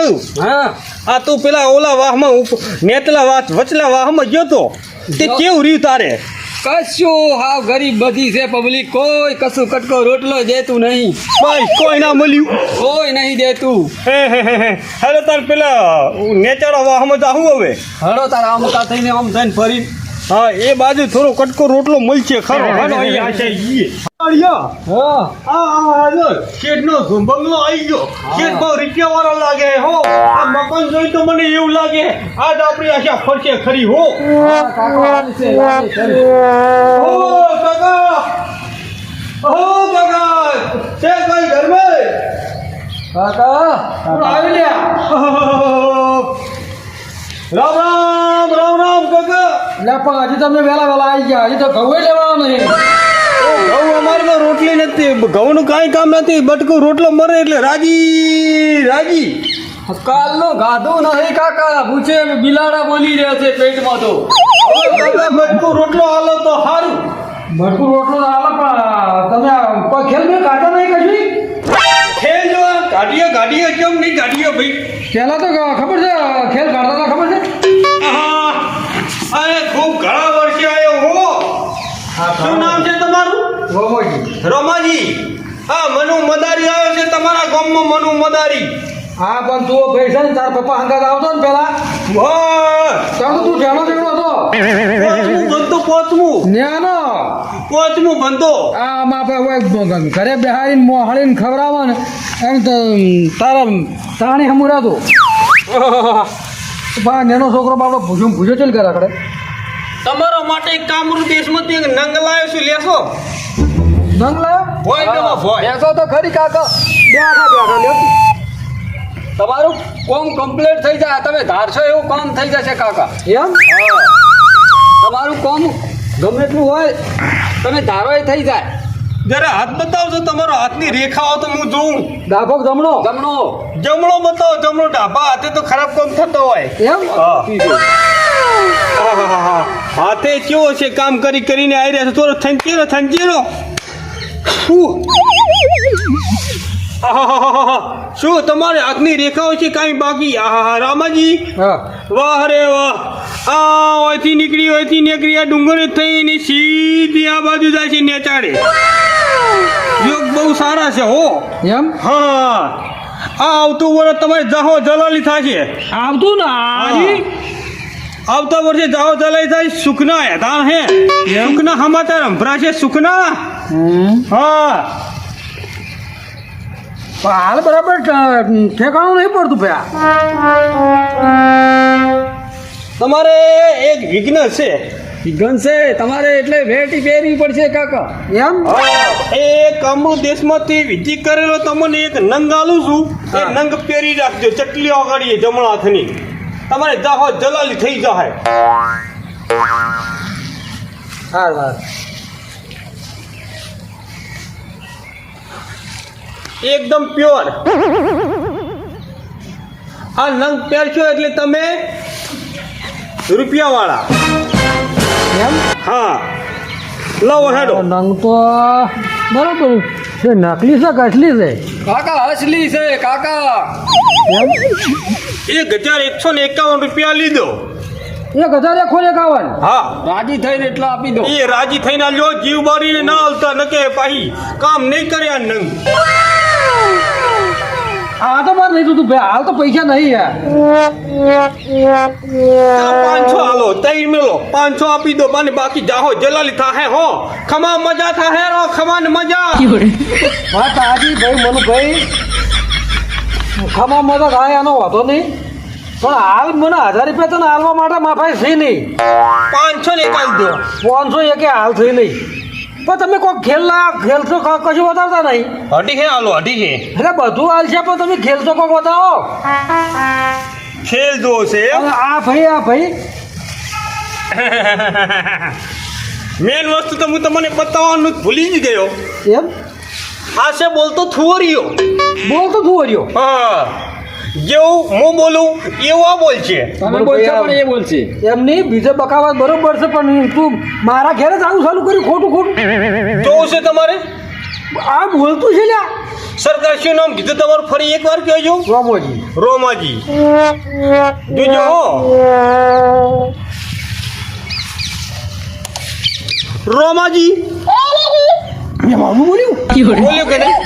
કાળું હા. આ તું પેલા ઓલા વાહમાં નેતલા વાહ વચલા વાહમાં ગયો તો? તે કેવું રહ્યું તારે? કશું હાવ ગરીબ બધી છે પબ્લિક કોઈ કશું કટકો રોટલો દેતું નહીં. ભાઈ કોઈ ના મળ્યું? કોઈ નહીં દેતું. હે હે હે હે. હવે તાર પેલા નેચરો વાહમાં જાઉં હવે. હળો તાર આમ કા થઈને આમ થઈને ફરી હા એ બાજુ થોડો કટકો રોટલો મળશે ખરો. હાલો અહીં આ છે. ઈ અળિયા, હા. આ બંગલો આવી ગયો. શેઠ બહુ રૂપિયા વાળો લાગે હો. આ મકાન જોઈ તો મને એવું લાગે આજ આપણી આશા ફરશે ખરી હો. ઓ કાકા. ઓ કાકા. છે કોઈ ઘર में કાકા આવી લ્યા રામ રામ. કાકા પણ હજી તમે વહેલા વહેલા આવી ગયા. હજી તો ઘઉં લેવાનો નહીં ઘઉં અમારે તો રોટલી નથી. ઘઉંનું કાંઈ કામ નથી. બટકું રોટલો મરે એટલે રાજી રાજી. કાલનો ગાધું નહીં કાકા. પૂછે બિલાડા બોલી રહ્યા છે પેટમાં તો. બટકું રોટલો હાલો તો સારું બટકું રોટલો હાલો પણ તમે ખેલ મેં કાઢો નહીં કશું ખેલ જો ગાડીએ ગાડીએ કેમ નહીં ગાડીએ ભાઈ? પહેલા તો ખબર છે ખેલ કાઢતા ખબર શું નામ છે તમારું? રોમોજી. રમાજી. હા મનુ મદારી આવ્યો છે તમારા ગામમાં મનુ મદારી. હા પણ તું ભાઈ છે ને તાર પપ્પા હંગાત આવતો ને પેલા! ત્યાં તું ઝેણો ઝેણો હતો. બનતો પોચમું. ન્યાનો પોચમું આ આમાં આપણે ઘરે બેહાડીને મોહાડીને ખવડાવવા ને એમ તારા તાણી હમુરાતો બા નેનો છોકરો બાપડો ભૂજો ભૂજો ચલ કરે તમારા માટે એક કામરૂ દેશમાંથી તે નંગ લાયો છું લેશો. નંગ લાયો ભોય તો હોય? લેસો તો ખરી કાકા. બેઠા બેઠા લ્યો. તમારું કોમ કમ્પ્લીટ થઈ જાય. તમે ધારશો એવું કામ થઈ જશે કાકા. એમ? તમારું કોમ ગમે એટલું હોય તમે ધારો એ થઈ જાય. જરા હાથ બતાવજો તમારો હાથની રેખાઓ તો હું જોઉં. ડાભો જમણો? જમણો. જમણો બતાવો જમણો ડાબા હાથે તો ખરાબ કામ થતો હોય. એમ? હા. હાથે કેવો છે કામ કરી કરીને આવી રહ્યા છે? થોડો થંચેરો થંચેરો શું તમારે હાથની રેખાઓ છે કાંઈ બાકી? આહા રામાજી. હા. વાહ રે વાહ. આ ઓયથી નીકળી ઓયથી નીકળી આ ડુંગર થઈને સીધી આ બાજુ જાય છે નેચાડે. યોગ બહુ સારા છે હો. એમ? હા. આ આવતું વર્ષ તમારે જહો જલાલી થશે. આવતું ને આવતા વર્ષે જાઓ ચલાઈ થાય સુખના હેધાણ હે. સુખના સમાચાર સંભળાશે સુખના. હા. હાલ બરાબર ઠેકાણું નહીં પડતું ભયા. તમારે એક વિઘ્ન છે. વિઘ્ન છે? તમારે એટલે વેટી પહેરવી પડશે કાકા. એમ? એક એ કામરૂ દેશમાંથી વિધિ કરેલો તમને એક નંગ આલું છું. એ નંગ પહેરી રાખજો ચટલી ઓગાડીએ જમણા હાથની તમારે જાહો જલાલી થઈ જાય હાર હાર એકદમ પ્યોર આ નંગ પહેરશો એટલે તમે રૂપિયા વાળા એમ? હા. લવો હેડો. નંગ તો બરાબર છે નકલી છે કસલી છે. કાકા અસલી છે કાકા. એમ? એક હજાર એકસો ને એકાવન રૂપિયા લીધો. એક હજાર એકસો એકાવન? હા. રાજી થઈને એટલા આપી દો. એ રાજી થઈને લ્યો જીવ બારીને ના આવતા નકે પાહી કામ નહીં કર્યા નંગ. આ તો મારે નહીં તું ભાઈ હાલ તો પૈસા નહીં યાર પાંચસો હાલો તઈ મેલો પાંચસો આપી દો મને બાકી જાહો જલાલી થાહે હો. ખમા મજા થાહે રો ખમા ને મજા. વાત આજી ભાઈ મનુભાઈ ખમા મદદ થાય એનો વાંધો નહીં. પણ હાલ મને હજાર રૂપિયા તને હાલવા માટે માફાઈ છે નહીં. પાંચસો ને કાલ દો. પાંચસો એકે હાલ થઈ નહીં. પણ તમે કોઈ ખેલના ખેલશો કશું બતાવતા નહીં. હટી છે હાલો હટી છે એટલે બધું હાલ છે પણ તમે ખેલશો કોઈક બતાવો ખેલ જો છે? આ ભાઈ આ ભાઈ. મેન વસ્તુ તો હું તમને બતાવવાનું ભૂલી જ ગયો. એમ? આ છે બોલતો થુવરિયો બોલતો થુવરિયો વર્યો હા. જેવું હું બોલું એવું આ બોલ છે. તમે બોલશો પણ એ બોલશે એમની બીજે બકાવત બરોબર છે પણ તું મારા ઘેરે જ આવું ચાલુ કર્યું ખોટું ખોટું. જોવું છે તમારે? આ બોલતું છે લ્યા. સરકાર શું નામ કીધું તમારું? ફરી એક વાર કહેજો. રોમાજી. રોમાજી. જોજો રોમાજી. મેં મામું બોલ્યું? બોલ્યો કે નહીં?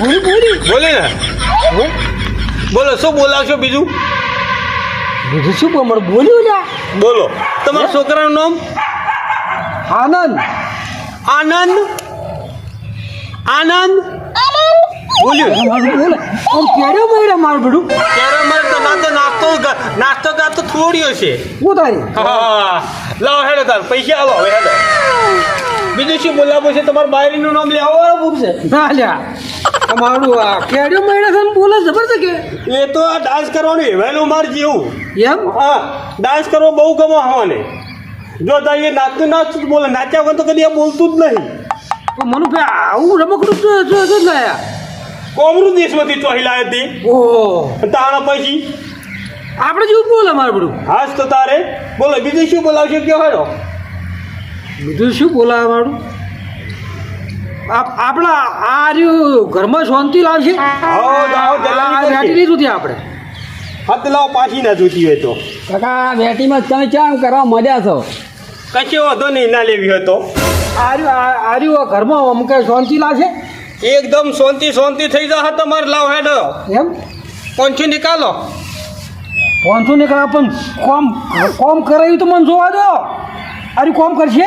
બોલ્યું બોલ્યું. બોલે ને. બોલો શું બોલાવશો બીજું? બીજું શું બોલ? બોલ્યું લ્યા. બોલો. તમારા છોકરાનું નામ? આનંદ. આનંદ? આનંદ? બોલ્યું. મારું બોલે. આમ મારું બધું ત્યારે મારે તો નાતો નાસ્તો નાસ્તો ગાતો થોડ્યો છે. ઉતારી. હા લાવો હેડો તાર. પૈસા હવે હેડો. બીજું શું બોલાવો છે? તમારે બાયરીનું નામ લેવા પૂછશે ના લ્યા. તમારું આ કેડ્યો મળ્યા છે બોલે ખબર છે કે? એ તો આ ડાન્સ કરવાનું એવેલું માર જેવું. એમ? હા ડાન્સ કરવો બહુ ગમો હવાને. જો એ નાચતું નાચતું જ બોલે નાચ્યા વગર તો કદી આ બોલતું જ નહીં. તો મનુ ભાઈ આવું રમકડું તો જ લાયા. કોમરું દેશમાંથી ચોહી લાવી હતી ઓહ. તાણા પછી આપણે જેવું બોલે મારું બધું. હાસ તો તારે. બોલો બીજું શું બોલાવશે? કયો હેડો બીજું શું બોલાવે મારું આપ- આપણા આ રહ્યું ઘરમાં શાંતિ લાવશે? બેટી જોતી આપણે? હાથ લાવ પાછી ના જોતી હોય તો. કાકા આ વેટીમાં તમે ક્યાં કરવા મજા છો? કશે વાંધો નહીં ના લેવી હોય તો. આ રહ્યું આ- આ રહ્યું આ ઘરમાં અમુક શાંતિ લાવશે? એકદમ શાંતિ શાંતિ થઈ જશે તમારે લાવ હેડો. એમ? પંચું નીકાળો. પાંચસો ને પણ કોમ કોમ કરાયું તો મને જોવા દો. અરે કોમ કરશે?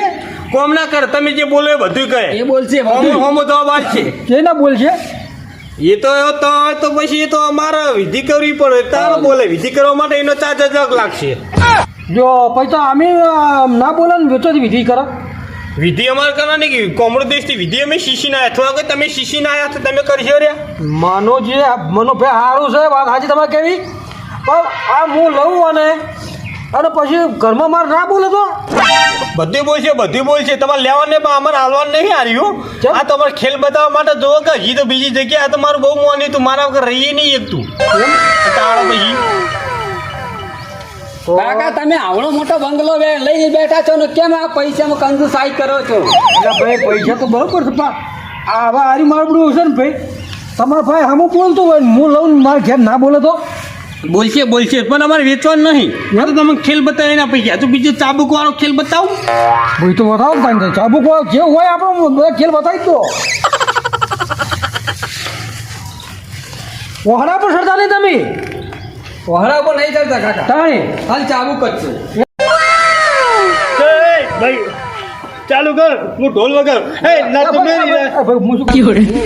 કોમ ના કર તમે જે બોલો એ બધું કહે. એ બોલશે હોમ બધું. હોમ જવાબ છે કે ના બોલશે? એ તો તો તો પછી એ તો અમારે વિધિ કરવી પડે. તારે બોલે વિધિ કરવા માટે એનો ચાર્જ અલગ લાગશે. જો પછી તો અમે ના બોલે ને જ વિધિ કરો. વિધિ અમારે કરવાની કે કોમળો દેશથી વિધિ અમે શીશી ના અથવા કે તમે શીશી ના આવ્યા તો તમે કરશો રહ્યા માનો જે મનો ભાઈ સારું છે વાત સાચી તમારે કેવી? પણ આ હું લઉં અને અને પછી ઘરમાં મારે ના બોલે તો? બધું બોલશે બોલ બોલશે. તમારે લેવાને પણ અમારે હાલવાનું નહીં હાર્યું? આ તમારે ખેલ બતાવવા માટે જોવો કે હજી તો બીજી જગ્યાએ આ તો મારું બહુ મોની તું મારા વગર રહીએ નહીં એક તું. કાકા તમે આવડો મોટો બંગલો બે લઈ બેઠા છો ને કેમ આ પૈસામાં કંજુસાઈ કરો છો? એટલે ભાઈ પૈસા તો બરોબર છે પણ આ હવે હારી મારું બધું હશે ને ભાઈ? તમારો ભાઈ હમું બોલતો હોય હું લઉં મારા ઘેર ના બોલે તો? બોલશે બોલશે પણ અમારે વેચવાનું નહીં. મારે તો તમે ખેલ બતાવે એના પૈસા તો બીજો ચાબુક વાળો ખેલ બતાવો? ભાઈ તો બતાવો તાને ચાબુક વાળો જે હોય આપણો બધા ખેલ બતાવી દો. વહરા પર સરતા નહીં તમે? વહરા પર નહીં ચડતા કાકા. તાણે. હાલ ચાબુક જ છે. ભાઈ ચાલુ કર હું ઢોલ વગર હે ના તો મેરી ભાઈ હું શું કીધું થોડા છું.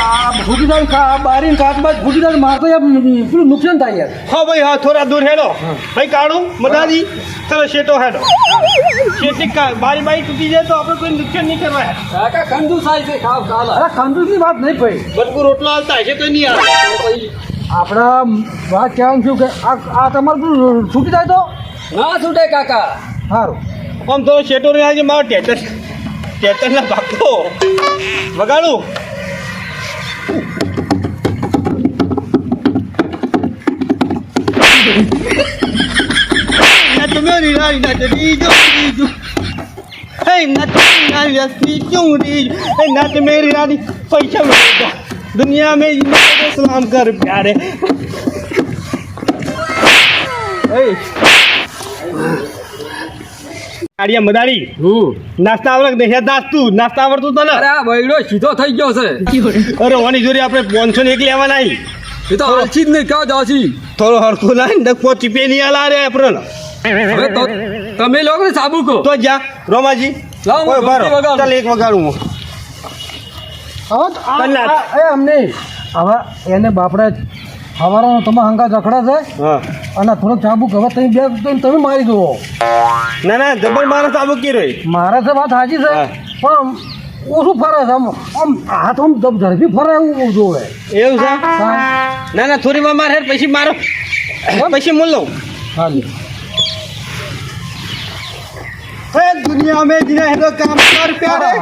આ- જાય કા- બારીને કાચબાચ ફૂટી જાય મારે તો યાર પેલું નુકસાન થાય યાર. હા ભાઈ હા થોડા દૂર હેડો. ભાઈ કાઢું મદાજી ચલો શેટો હેડો. શેટી કા- બારી બારી તૂટી જાય તો આપણે કોઈ નુકસાન નહીં કરવા કાકા થાય છે ખાવ ચાલો અરે કંજૂસની વાત નહીં ભાઈ. બટકું રોટલો હાલતા હશે તો નહીં આવે આપણા વાત કહેવાનું છું કે આ આ તમારું છૂટી જાય તો? ના છૂટે કાકા. સારું. આમ થોડો શેટો ને આજે મારો ટેટર ટેટરના ભાગતો વગાડું. તમે રીવારી ના રીજો રીજો. હે ના તમે ના રીજો રીજો? હે ના તમે રીવારી પૈસા મેળવજો દુનિયા મેં સલામ કર પ્યારે. આડિયા મદારી. હમ નાસ્તા આવડે નહીં નાસ્તું નાસ્તા આવડતું તને? અરે આ બૈડો સીધો થઈ ગયો છે. અરે ઓની જોરી આપણે પાંચસો ને એક લેવા નહીં એ તો હલચી જ નહીં કહો જાસી થોડો હરખું લાય ને પોચી ચીપે નહીં આલા રે આપણે હવે તો તમે લોકો ને ચાબુકો તો જા રોમાજી. લાવ હું ઓય બારો વગાડું. ચાલ એક વગાડું હું. હવે તો આ- કલાક. આ- એ અમને. હવે એને બાપડે હવારાનો તમે હંગા જખડે છે અને થોડોક ચાબુક હવે તમે બે તમે મારી દો ના ના જબર મારે ચાબુક કી રહી મારે તો વાત સાચી છે પણ ઓછું ફરે છે આમ આમ હાથ આમ ઝડપી ફરે એવું જોવે. એવું છે? ના ના થોડી વાર મારે પછી મારો પછી મૂલ લઉં. હાલી. દુનિયા મેં જીના હેલો કામ કર પ્યારે.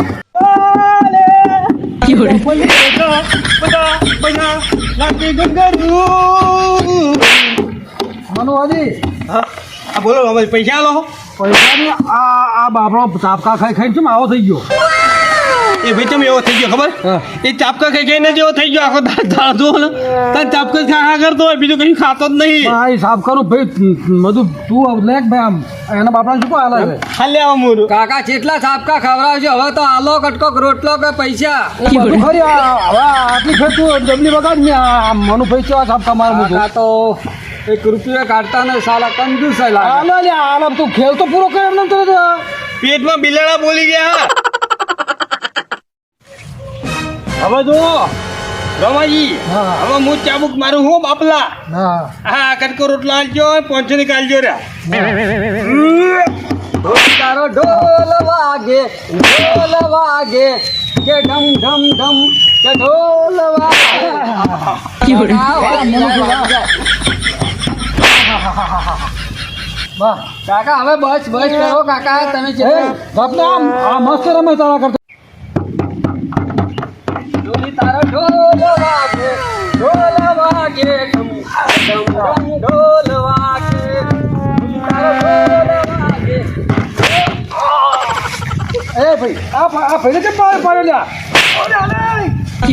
બોલો પૈસા લો પૈસા આ આ બાપડો તાપકા ખાઈ ખાઈને ચમ આવો થઈ ગયો? એ ભાઈ તમે એવો થઈ ગયો ખબર. એ ચાપકા કઈ કઈને જેવો થઈ ગયો આખો દાળ જો ને? તાર ચાપકા ખા ખા કરતો હોય બીજું કઈ ખાતો જ નહીં. હા એ સાફ કરું ભાઈ બધું તું લેખ ભાઈ આમ? એના બાપરાને શું હાલે છે ખાલી આવા મોરું. કાકા જેટલા સાપકા ખવડાવજો? હવે તો આલો કટકો રોટલો કે પૈસા? ખરી હવે આટલી ખેતું જમલી વગાડ ને મનુ મનુભાઈ કેવા સાફ કમાર મૂકું કાકા તો એક રૂપિયા કાઢતા ને સાલા કંજુસ લાગે. હાલો લે હાલો તું ખેલ તો પૂરો કર ન પેટમાં બિલાડા બોલી ગયા. હવે જો રમાજી હા. હવે હું ચાબુક મારું હું બાપલા? હા. હા કટકો રોટલો આલજો પાંચસો ની કાલજો રે તારો ઢોલ વાગે ઢોલ વાગે કે ઢમ ઢમ ઢમ કે ઢોલ વાગે. કાકા, વાહ, વાહ કાકા હવે બસ બસ કરો કાકા તમે એ છે બાપને આમ આ મસ્ત રમે તારા કરતા. ડોલી તારો ઢોલ વાગે ઢોલ વાગે ઢમ ઢમ ઢોલ વાગે. એ ભાઈ આ આ ભાઈને કેમ પાડે પાડ્યો લ્યા? એ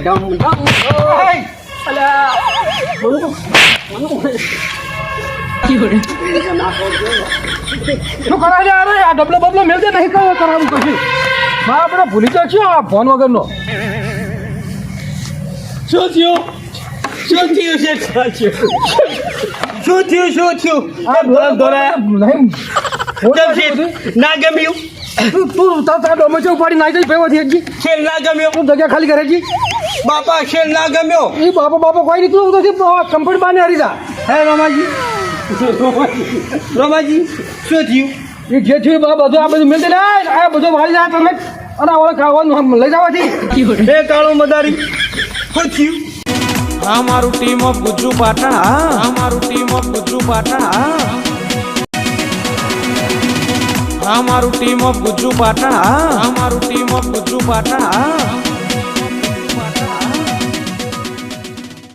કે ઢમ ઢમ ઢોલ અલા શું કરાય છે અરે આ ડબલો બબલો મેલ દે નહીં કરાવ કરાવું કશું હા આપણે ભૂલી જશું આ ફોન વગરનો. શું થયું? શું થયું છે? શું થયું? શું થયું? આ દોરા ધોરા નહીં. ના ગમ્યું? તું તું તાર ડોમેચો ડોમે છે ઉપાડી નાખી દઈ ભેવાથી હજી. ના ગમ્યું? તું જગ્યા ખાલી કરે જી બાપા ખેલ ના ગમ્યો. એ બાપા બાપા કોઈ નીકળું નથી. કમ્ફર્ટ બાને હરી જા હે રમાજી? રમાજી શું થયું? એ જે થયું બા બધું આ બધું મેં આ બધું વાળી જાય તમે. અને ઓળખ ખાવાનું લઈ જવાથી બે કાળો મદારી. શું થયું? આ મારું ટીમ ઓફ ગુજ્જુ પાટણ અમારું આ મારું ટીમ ઓફ ગુજ્જુ પાટણ હા. આ મારું ટીમ ઓફ ગુજ્જુ પાટણ અમારું આ મારું ટીમ ઓફ ગુજ્જુ પાટણ